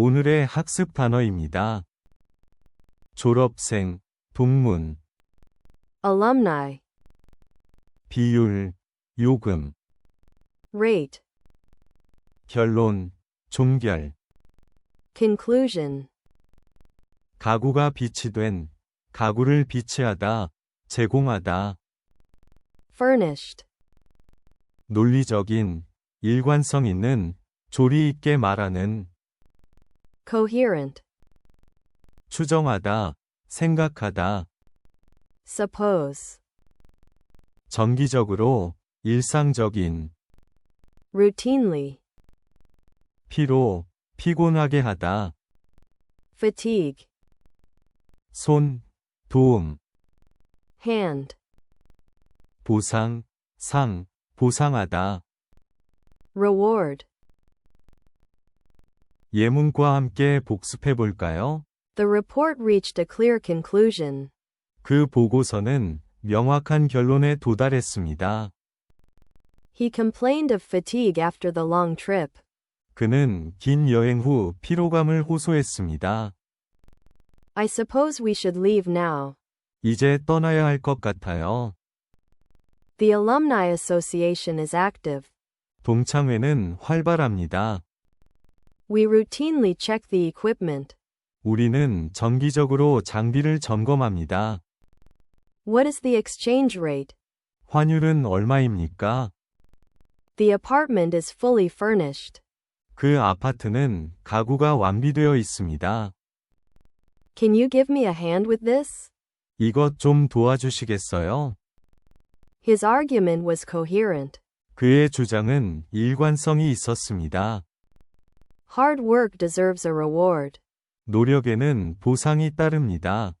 오늘의 학습 단어입니다. 졸업생, 동문, alumni, 비율, 요금, rate, 결론, 종결, conclusion, 가구가 비치된, 가구를 비치하다, 제공하다, furnished, 논리적인, 일관성 있는, 조리 있게 말하는, coherent, 추정하다, 생각하다, suppose, 정기적으로, 일상적인, routinely, 피로, 피곤하게 하다, fatigue, 손, 도움, hand, 보상, 상, 보상하다, reward. 예문과 함께 복습해 볼까요? The report reached a clear conclusion. 그 보고서는 명확한 결론에 도달했습니다. He complained of fatigue after the long trip. 그는 긴 여행 후 피로감을 호소했습니다. I suppose we should leave now. 이제 떠나야 할 것 같아요. The Alumni Association is active. 동창회는 활발합니다. We routinely check the equipment. 우리는 정기적으로 장비를 점검합니다. What is the exchange rate? 환율은 얼마입니까? The apartment is fully furnished. 그 아파트는 가구가 완비되어 있습니다. Can you give me a hand with this? 이것 좀 도와주시겠어요? His argument was coherent. 그의 주장은 일관성이 있었습니다. Hard work deserves a reward. 노력에는 보상이 따릅니다.